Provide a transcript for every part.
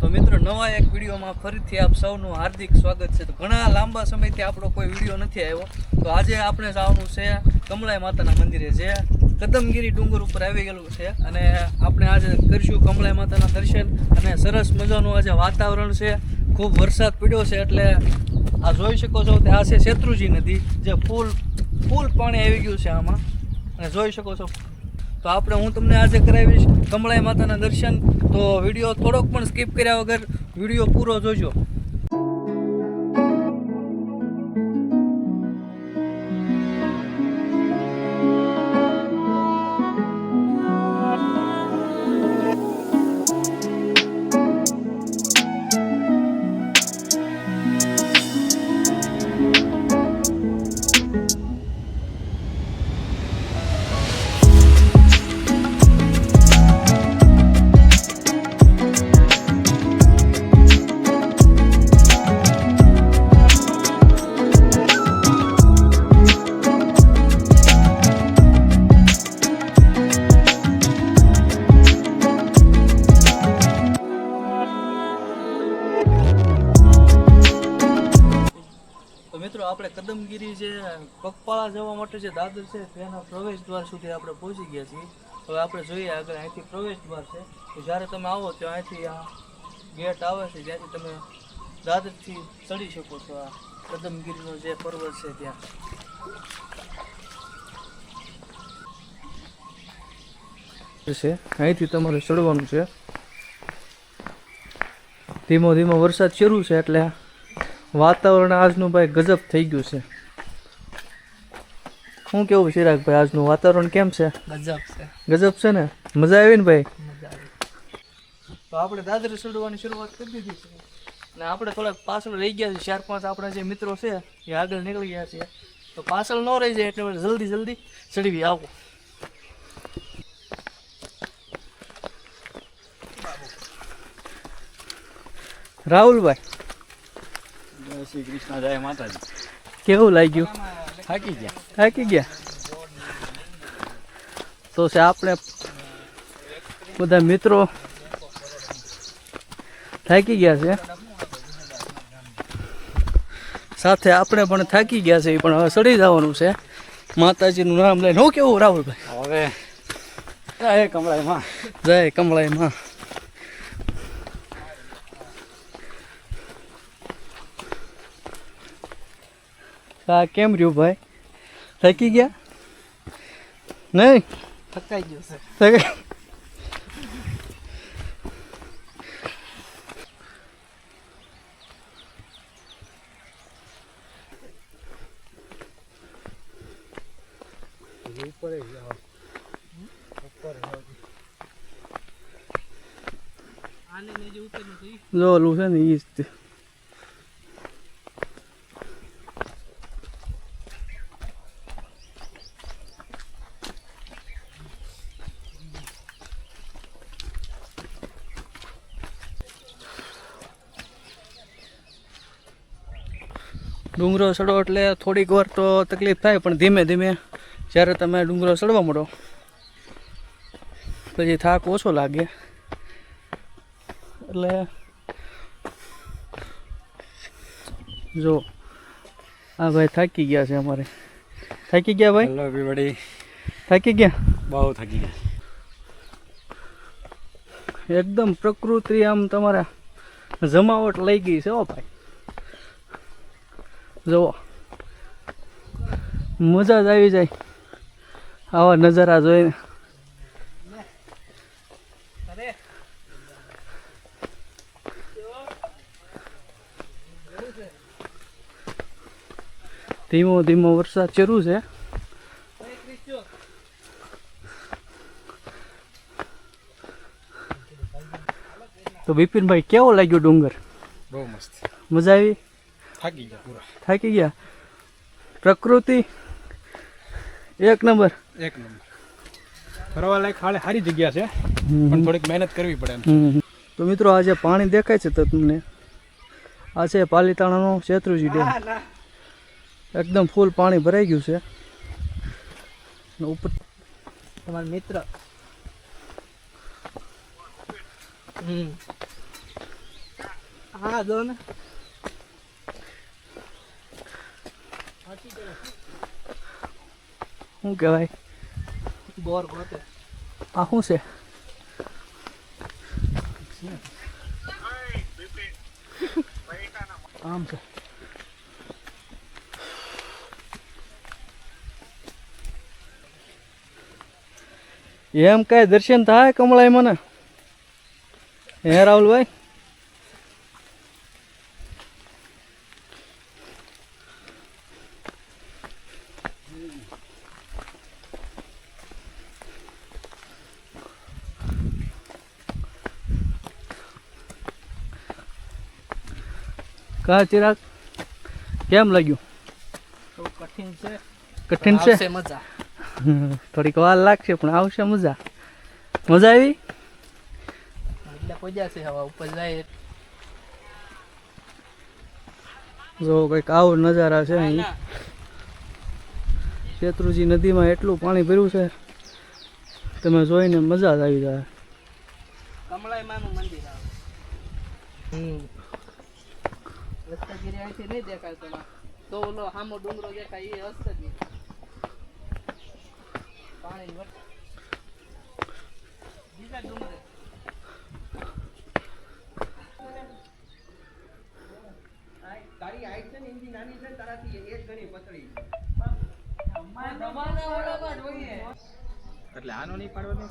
તો મિત્રો, નવા એક વિડીયોમાં ફરીથી આપ સૌનું હાર્દિક સ્વાગત છે. તો ઘણા લાંબા સમયથી આપણો કોઈ વીડિયો નથી આવ્યો. તો આજે આપણે જવાનું છે કમળાઈ માતાના મંદિરે, જે કદમગીરી ડુંગર ઉપર આવી ગયેલું છે. અને આપણે આજે કરીશું કમળાઈ માતાના દર્શન. અને સરસ મજાનું આજે વાતાવરણ છે. ખૂબ વરસાદ પડ્યો છે એટલે આ જોઈ શકો છો તે આ છે શેત્રુજી નદી, જે ફૂલ ફૂલ પાણી આવી ગયું છે આમાં. અને જોઈ શકો છો. તો આપણે હું તમને આજે કરાવીશ કમળાઈ માતાના દર્શન. તો વીડિયો થોડોક પણ સ્કીપ કર્યા વગર વીડિયો પૂરો જોજો. પગપાળા જવા માટે જે દાદર છે તેના પ્રવેશ દ્વાર સુધી આપણે પહોંચી ગયા છીએ. હવે આપણે જોઈએ આગળ, અહીંથી પ્રવેશ દ્વાર છે. તો જ્યારે તમે આવો ત્યાં અહીંથી આ ગેટ આવે છે, જ્યાંથી તમે દાદરથી ચડી શકો છો. આ કદમગીરીનો જે પર્વત છે ત્યાં. છે, અહીંથી તમારે ચડવાનું છે. ધીમો ધીમો વરસાદ શરૂ છે એટલે વાતાવરણ આજનું ભાઈ ગજબ થઈ ગયું છે. શું કેવું ચિરાગભાઈ આજનું વાતાવરણ કેમ છે? ગજબ છે. ગજબ છે ને? મજા આવી ને ભાઈ? મજા આવી. તો આપણે દાદરે ચડવાની શરૂઆત કરી દીધી છે. અને આપણે થોડાક પાછળ રહી ગયા છે ચાર પાંચ આપણા જે મિત્રો છે એ આગળ નીકળી ગયા છે તો પાછળ ન રહી જાય એટલે જલ્દી જલ્દી ચડવી આવો. રાહુલભાઈ? જય શ્રી કૃષ્ણ જય માતાજી. કેવું લાગ્યું? થાકી ગયા. થાકી ગયા? તો છે આપણે બધા મિત્રો થાકી ગયા છે. સાથે આપણે પણ થાકી ગયા છે પણ હવે સડી જવાનું છે. માતાજીનું નામ લઈને. હું કેવું રાહુલભાઈ? હવે જય કમળાઈ માં જય કમળાઈ માં આ કેમ રહ્યું ભાઈ? થાકી ગયા? નહીં? થકાઈ ગયો સર જો ઓલું છે ને ઈ જ ડુંગરો ચડો એટલે થોડીક વાર તો તકલીફ થાય પણ ધીમે ધીમે જ્યારે તમે ડુંગરો ચડવા મળો પછી થાક ઓછો લાગે. એટલે જો આ ભાઈ થાકી ગયા છે અમારે. થાકી ગયા ભાઈ? હેલો એવરીબડી થાકી ગયા? બહુ થાકી ગયા. એકદમ પ્રકૃતિ આમ તમારા જમાવટ લઈ ગઈ છે હો ભાઈ. જુઓ. મજા જ આવી જાય. આવા નજારા જોઈને. ધીમો ધીમો વરસાદ શરૂ છે. તો બિપિનભાઈ કેવો લાગ્યો ડુંગર? બહુ મસ્ત. મજા આવી? થાકી ગયા પૂરા. થાકી ગયા. પ્રકૃતિ એક નંબર. એક નંબર. ફરવા લાયક હાલે સારી જગ્યા છે પણ થોડીક મહેનત કરવી પડે એમ. તો મિત્રો આજે પાણી દેખાય છે તો તમને? આ છે પાલીતાણાનો શેત્રુજી ડેમ. એકદમ ફૂલ પાણી ભરાઈ ગયું છે. ઉપર તમારા મિત્ર. હમ. હા દો ને. શું કહેવાય? બોર ગોતે. આ શું છે? આમ છે. એમ કઈ દર્શન થાય કમળાઈ મને? હે રાહુલભાઈ? કા ચિરાગ? કેમ લાગ્યું? કઠિન છે? કઠિન છે મજા. હમ, થોડીક વાર લાગશે પણ આવશે મજા. મજા આવી? એટલે કોઈ છે હવા ઉપર જાય. જો કંઈક આવો નજારા છે અહીં. શેત્રુજી નદીમાં એટલું પાણી ભર્યું છે તમે જોઈને મજા જ આવી જાય. કમળાઈ માનું મંદિર આવે. હમ રસ્તગીરી અહીંથી નહીં દેખાય તમારે. તો ઓલો હામો ડુંગરો દેખાય એ રસ્તગીરી પાણી બીજા ડુંગરે. તારી હાઈટ છે ને એની નાની છે તારાથી એક ગણી પતળી એટલે આનો નહીં પાડવાનો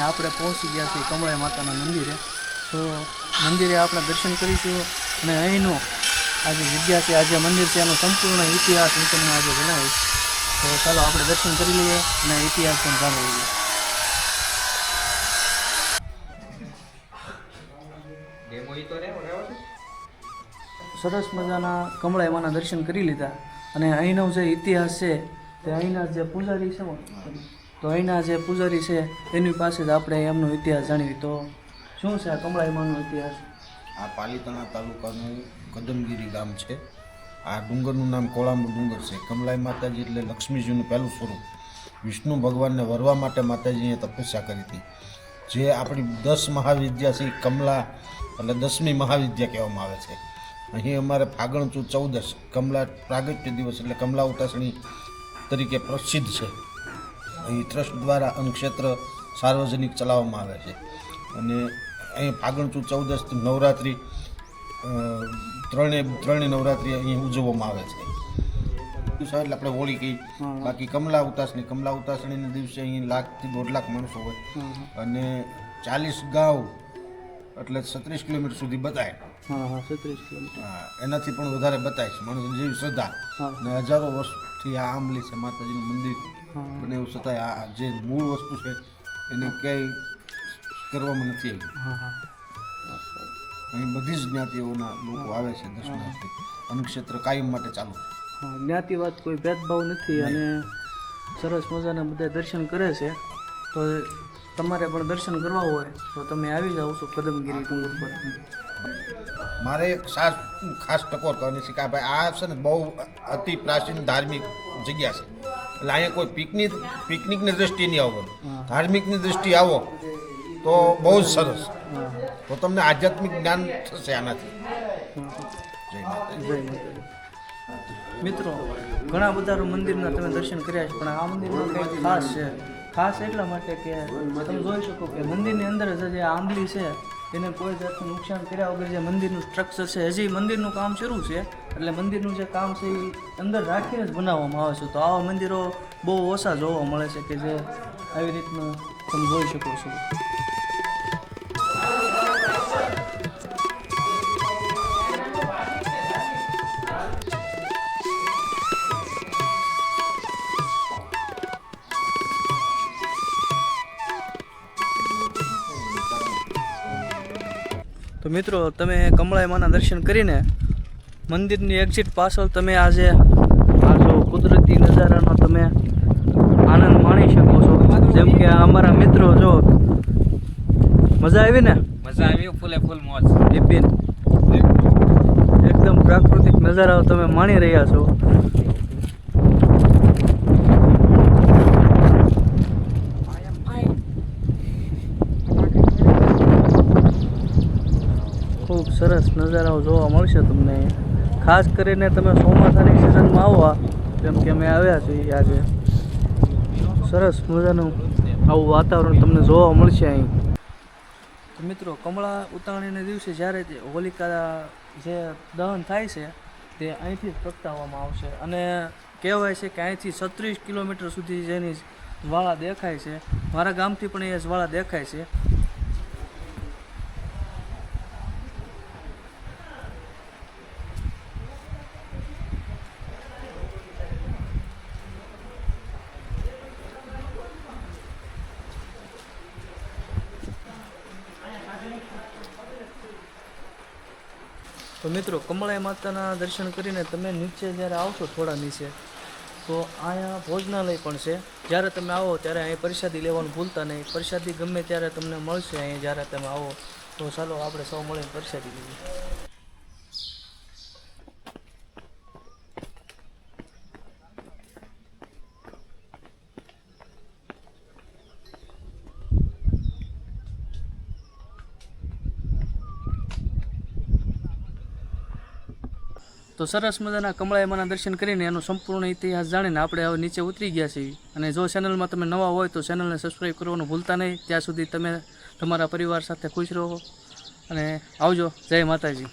આપણે પહોંચી ગયા છીએ કમળાઈ માતાના મંદિરે. તો મંદિરે આપણે દર્શન કરીશું અને અહીંનો આજે વિદ્યાર્થી જગ્યા છે આ મંદિર છે એનો સંપૂર્ણ ઇતિહાસ હું તમને આજે જણાવીશ તો ચાલો આપણે દર્શન કરી લઈએ અને ઇતિહાસ પણ જાણી લઈએ. સરસ મજાના કમળા માના દર્શન કરી લીધા. અને અહીંનો જે ઇતિહાસ છે તે અહીંના જે પૂજારી છે તો અહીંના જે પૂજારી છે એની પાસે જ આપણે એમનો ઇતિહાસ જાણીએ. તો શું છે આ કમળાઈ માનો ઇતિહાસ? આ પાલીતાણા તાલુકાનું કદમગીરી ગામ છે. આ ડુંગરનું નામ કોળામુ ડુંગર છે. કમલાઈ માતાજી એટલે લક્ષ્મીજીનું પહેલું સ્વરૂપ. વિષ્ણુ ભગવાનને વરવા માટે માતાજીએ તપસ્યા કરી હતી. જે આપણી દસ મહાવિદ્યા છે કમલા એટલે દસમી મહાવિદ્યા કહેવામાં આવે છે. અહીં અમારે ફાગણ ચુ ચૌદસ કમલા પ્રાગટ્ય દિવસ એટલે કમલા ઉતાસણી તરીકે પ્રસિદ્ધ છે. અહીં ટ્રસ્ટ દ્વારા અન્નક્ષેત્ર સાર્વજનિક ચલાવવામાં આવે છે. અને અહીં ફાગણ ચુ ચૌદસ નવરાત્રિ ત્રણે ત્રણે નવરાત્રિ અહીં ઉજવવામાં આવે છે. દિવસે એટલે આપણે હોળી કહી બાકી કમલા ઉતાસણી કમલા ઉતાસણીના દિવસે અહીં લાખથી દોઢ લાખ માણસો હોય. અને ચાલીસ ગાંવ એટલે છત્રીસ કિલોમીટર સુધી બતાય. એનાથી પણ વધારે બતાય છે. માણસ જેવી શ્રદ્ધા. અને હજારો વર્ષથી આ આંબલી છે માતાજીનું મંદિર. અને એવું છતાંય આ જે મૂળ વસ્તુ છે એને ક્યાંય કરવામાં નથી આવી અહીં બધી જ જ્ઞાતિઓના લોકો આવે છે દર્શનાર્થે. અન્નક્ષેત્ર કાયમ માટે ચાલુ. છે જ્ઞાતિવાદ કોઈ ભેદભાવ નથી અને સરસ મજાના બધા દર્શન કરે છે. તો તમારે પણ દર્શન કરવા હોય તો તમે આવી જાઓ છો કદમગીરી ડુંગર પર. મારે એક ખાસ ખાસ ટકોર કરવાની છે કે ભાઈ આ છે ને બહુ અતિ પ્રાચીન ધાર્મિક જગ્યા છે. એટલે અહીંયા કોઈ પિકનિક પિકનિકની દ્રષ્ટિએ નહીં આવવાનું. ધાર્મિકની દ્રષ્ટિએ આવો. તો બહુ જ સરસ. તો તમને આધ્યાત્મિક જ્ઞાન થશે આનાથી. મિત્રો, ઘણા બધા મંદિરના તમે દર્શન કર્યા છે, પણ આ કંઈક ખાસ છે? ખાસ એટલા માટે કે તમે જોઈ શકો કે મંદિરની અંદર જ જે આંબલી છે, એને કોઈ જાતનું નુકસાન કર્યા વગર જે મંદિરનું સ્ટ્રક્ચર છે, હજી મંદિરનું કામ શરૂ છે, એટલે મંદિરનું જે કામ છે એ અંદર રાખીને જ બનાવવામાં આવે છે. તો આવા મંદિરો બહુ ઓછા જોવા મળે છે કે જે આવી રીતનું તમે જોઈ શકો છો. તો મિત્રો તમે કમળાઈ માના દર્શન કરીને મંદિરની એક્ઝિટ પાછળ તમે આજે આ જો કુદરતી નજારાનો તમે આનંદ માણી શકો છો. જેમ કે અમારા મિત્રો જો મજા આવી ને? મજા આવી ફૂલે ફૂલ મોજ. બિપિન એકદમ પ્રાકૃતિક નજારાઓ તમે માણી રહ્યા છો ખૂબ સરસ નજારાઓ જોવા મળશે તમને. ખાસ કરીને તમે ચોમાસાની સિઝનમાં આવવા જેમ કે અમે આવ્યા છીએ આજે. સરસ મજાનું આવું વાતાવરણ તમને જોવા મળશે અહીં. મિત્રો, કમળા ઉતાવળીના દિવસે જ્યારે તે હોલિકા જે દહન થાય છે, તે અહીંથી જ પ્રગટાવવામાં આવશે. અને કહેવાય છે કે અહીંથી છત્રીસ કિલોમીટર સુધી જેની જ્વાળા દેખાય છે. મારા ગામથી પણ એ જ્વાળા દેખાય છે. મિત્રો, કમળાઈ માતાના દર્શન કરીને તમે નીચે જ્યારે આવશો થોડા નીચે, તો અહીંયા ભોજનાલય પણ છે. જ્યારે તમે આવો ત્યારે અહીં પ્રસાદી લેવાનું ભૂલતા નહીં. પ્રસાદી ગમે ત્યારે તમને મળશે, અહીં જ્યારે તમે આવો, તો ચાલો આપણે સૌ મળીને પ્રસાદી લઈએ. તો સરસ મજાના કમળાઈમાના દર્શન કરીને એનો સંપૂર્ણ ઇતિહાસ જાણીને આપણે હવે નીચે ઉતરી ગયા છીએ. અને જો ચેનલમાં તમે નવા હોય તો ચેનલને સબસ્ક્રાઈબ કરવાનું ભૂલતા નહીં. ત્યાં સુધી તમે તમારા પરિવાર સાથે ખુશ રહો. અને આવજો. જય માતાજી.